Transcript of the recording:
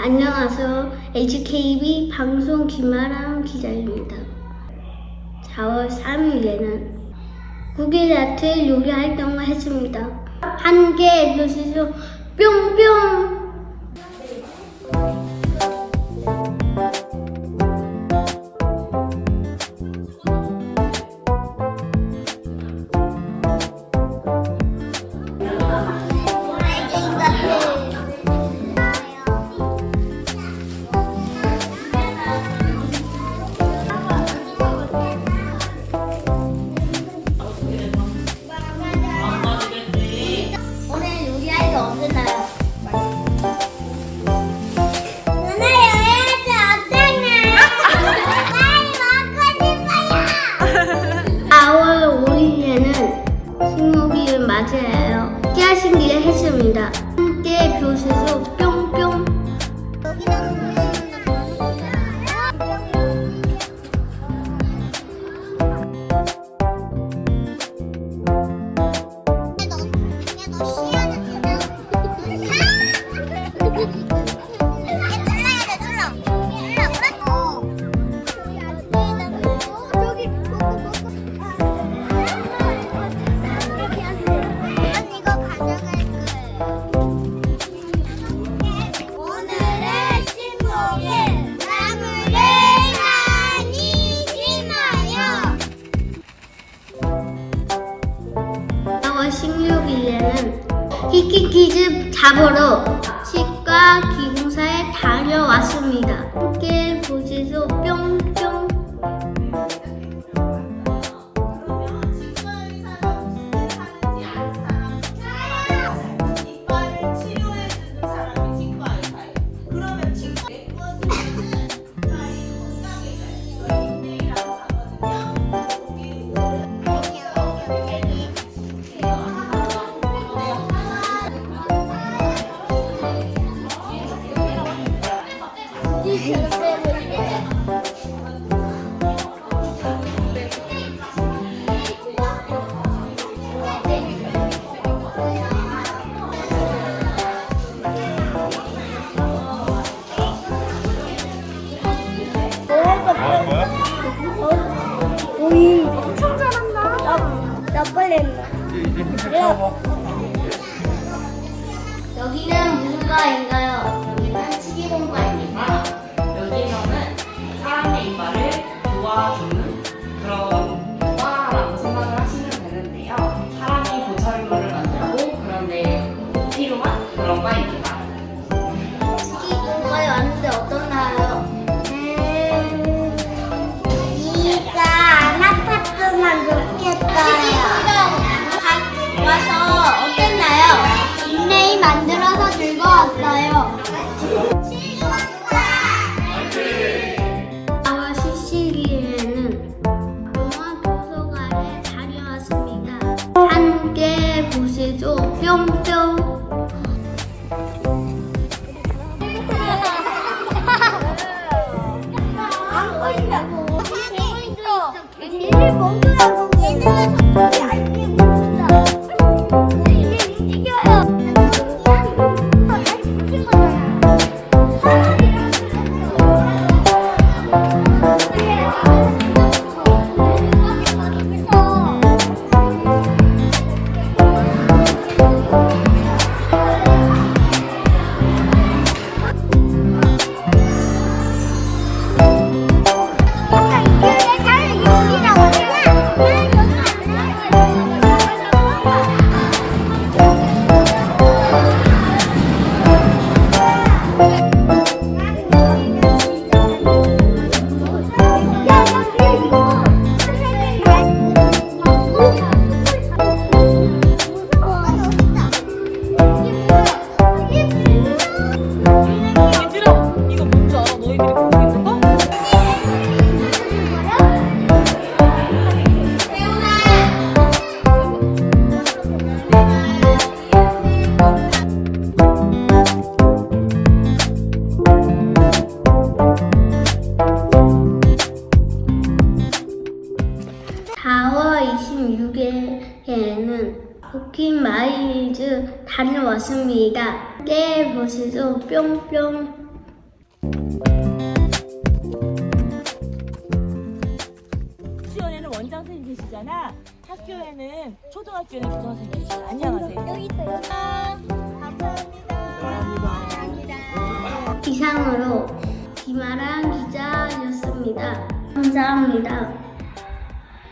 안녕하세요. HKB 방송 김아람 기자입니다. 4월 3일에는 국일 야채 요리 활동을 했습니다. 한개 해주시죠. 뿅뿅! 때는 히키키즈 잡으러 치과 기공사에 다녀왔습니다. 함께 보시죠 뿅. 여기는 무슨 과인가요? 보시죠. 뿅뿅. 애들이 보고 있는 거? 포킨 마이즈 다녀왔습니다. 깨보시죠. 뿅뿅. 계시잖아. 학교에는 초등학교에는 교장 선생님 계시잖아. 안녕하세요. 여기 있어요. 감사합니다. 감사합니다. 이상으로 김아랑 기자였습니다. 감사합니다.